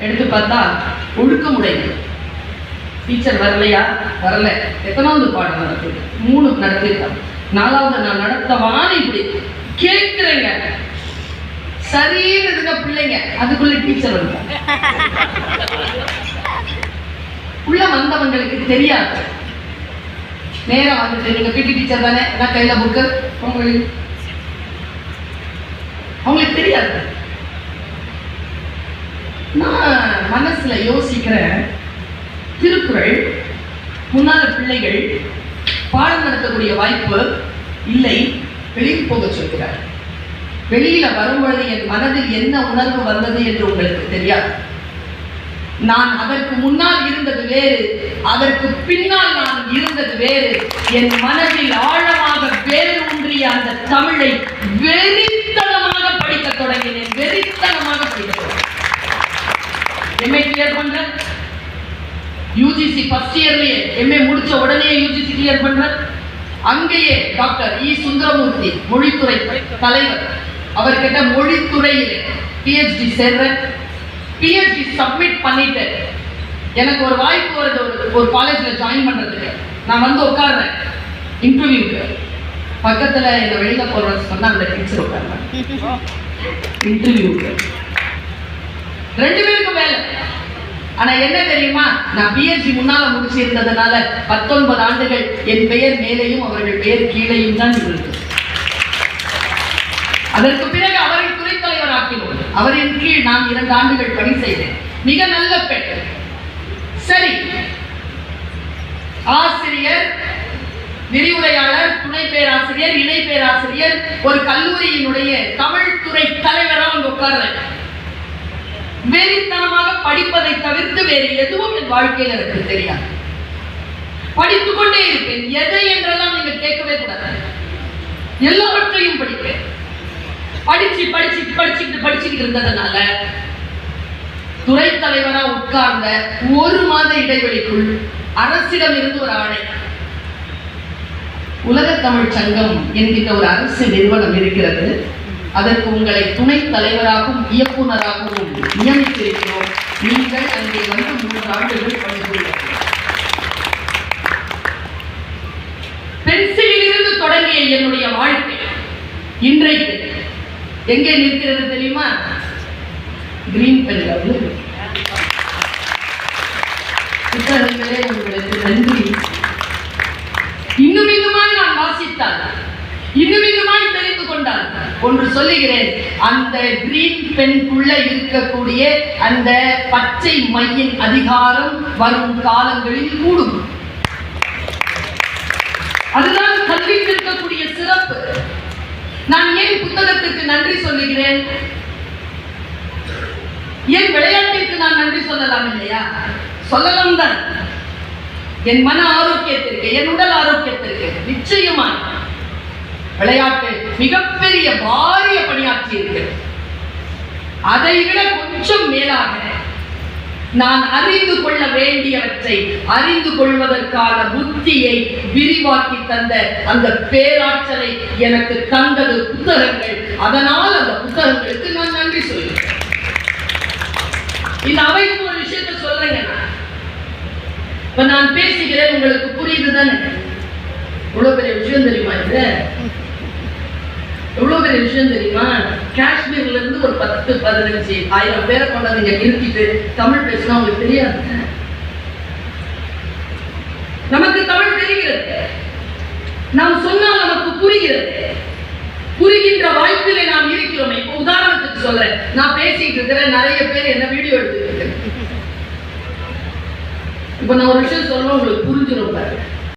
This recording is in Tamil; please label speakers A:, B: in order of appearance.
A: எடுத்து பார்த்தா ஒழுக்கமுடையது டீச்சர் வரலையா? வரல. எத்தனாவது பாடம் நடக்குது? மூணு நடத்திருக்காங்க. நாலாவது நான் நடத்தவான்னு இப்படி கேட்கிறேங்க. சரின்னு பிள்ளைங்க. அதுக்குள்ள டீச்சர் வந்தாங்க உள்ள வந்தவங்களுக்கு தெரியாது. நேரம் வந்துட்டு நீங்க பிடி டீச்சர் தானே? நான் கையில புக்கு உங்களுக்கு அவங்களுக்கு தெரியாது. நான் மனசில் யோசிக்கிறேன் திருக்குறள் முன்னால பிள்ளைகள் பாடம் நடத்தக்கூடிய வாய்ப்பு இல்லை. வெளியில் போக சொல்கிறார். வெளியில வரும்பொழுது என் மனதில் என்ன உணர்வு வந்தது என்று உங்களுக்கு தெரியாது. நான் அதற்கு முன்னால் இருந்தது வேறு அதற்கு பின்னால் நான் இருந்தது வேறு. என் மனதில் ஆழமாக வேறு ஒன்றிய அந்த தமிழை வெறி எம்ஏ கிளியர் பண்றேன் யூஜிசி ஃபர்ஸ்ட் இயர்லயே எம்ஏ முடிச்ச உடனே யூஜிசி கிளியர் பண்றேன் அங்கேயே டாக்டர் இ சுந்தரமூர்த்தி மொழித்துறை தலைவர். அவர்கிட்ட மொழித்துறையில் பிஹெச்டி சேர்றேன் பிஹெச்டி சப்மிட் பண்ணிட்டு எனக்கு ஒரு வாய்ப்பு வருது ஒரு ஒரு காலேஜில் ஜாயின் பண்ணுறதுக்கு நான் வந்து உட்கார்றேன். இன்டர்வியூக்கு பக்கத்தில் என்னை வெளியில போகிறேன்னு சொன்னால் அந்த டீச்சர் உட்கார்றேன் இன்டர்வியூக்கு ரெண்டு பேருக்கும் வேலை. ஆனா என்ன தெரியுமா? நான் பிஎஸ்சி முன்னால முடிச்சிருந்ததுனால பத்தொன்பது ஆண்டுகள் என் பெயர் மேலேயும் அவர்கள் பெயர் கீழேயும் தான் இருந்தது. அதற்கு பிறகு அவரை துறைத்தலைவர் ஆக்கினோம். அவரின் கீழ் நான் இரண்டு ஆண்டுகள் பணி செய்தேன். மிக நல்ல பெண். சரி. ஆசிரியர் விரிவுரையாளர் துணை பேராசிரியர் இணை பேராசிரியர் ஒரு கல்லூரியினுடைய தமிழ் துறை தலைவரா உட்கார்றேன் வெறித்தனமாக படிப்பதை தவிர்த்து வேறு எதுவும் என் வாழ்க்கையில் எனக்கு தெரியாது. படித்துக் கொண்டே இருப்பேன். எதை என்றெல்லாம் நீங்க கேட்கவே கூடாது. எல்லாவற்றையும் படிப்பேன். படிச்சு படிச்சு படிச்சுக்கிட்டு படிச்சுக்கிட்டு இருந்ததுனால துறை தலைவரா உட்கார்ந்த ஒரு மாத இடைவெளிக்குள் அரசிடம் இருந்து ஒரு ஆணை. உலக தமிழ் சங்கம் என்கின்ற ஒரு அரசு நிறுவனம் இருக்கிறது. அதற்கு உங்களை துணை தலைவராகவும் இயக்குனராகவும் நியமித்திருக்கிறோம். நீங்கள் அங்கே வந்து மூன்று ஆண்டுகள் பணிபுரிகிறீர்கள் பென்சிலில் இருந்து தொடங்கிய என்னுடைய வாழ்க்கை இன்றைக்கு எங்கே நிற்கிறது தெரியுமா? கிரீன் பென்கள் புத்தகங்களே உங்களுக்கு நன்றி இன்னும் இன்னுமாய் நான் வாசித்தால் இன்னும் இன்னுமாய் தெரிந்து ஒன்று சொல்லுகிறேன் அந்த கிரீன் பெண்குள்ள இருக்கக்கூடிய அந்த பச்சை மையின் அதிகாரம் வரும் காலங்களில் கூடும். அதுதான் கல்விக்கு இருக்கக்கூடிய சிறப்பு. நான் ஏன் புத்தகத்துக்கு நன்றி சொல்லுகிறேன்? ஏன் விளையாட்டிற்கு நான் நன்றி சொல்லலாம் இல்லையா? சொல்லலாம் தான். என் மன ஆரோக்கியத்திற்கு என் உடல் ஆரோக்கியத்திற்கு நிச்சயமாக விளையாட்டு மிகப்பெரிய பாரிய பணியாற்றி இருக்கிறது அதை விட கொஞ்சம் மேலாக நான் அறிந்து கொள்ள வேண்டியவற்றை அறிந்து கொள்வதற்கான புத்தியை விரிவாக்கி தந்த அந்த பேராற்றலை எனக்கு தந்தது புத்தகங்கள். அதனால் அந்த புத்தகங்களுக்கு நான் நன்றி சொல்கிறேன். இந்த அவைக்கு ஒரு விஷயத்தை சொல்றேங்க இப்ப நான் பேசுகிறேன் உங்களுக்கு புரியுது தானே இவ்வளவு பெரிய விஷயம் தெரியுமா இது எவ்வளோ பெரிய விஷயம் தெரியுமா? காஷ்மீர்ல இருந்து ஒரு பத்து பதினஞ்சு ஆயிரம் பேரை கொண்டாந்து இங்க நிறுத்திட்டு தமிழ் பேசினா உங்களுக்கு தெரியாது. நமக்கு தமிழ் தெரிகிறது. நாம் சொன்னால் நமக்கு புரிகிறது. புரிகின்ற வாய்ப்பிலே நாம் இருக்கிறோம். இப்போ உதாரணத்துக்கு சொல்றேன். நான் பேசிட்டு இருக்கிறேன். நிறைய பேர் என்ன வீடியோ எடுத்துட்டு இருக்கேன் நான் ஒரு விஷயம் சொல்றேன் உங்களுக்கு புரிஞ்சிடும் பாருங்க.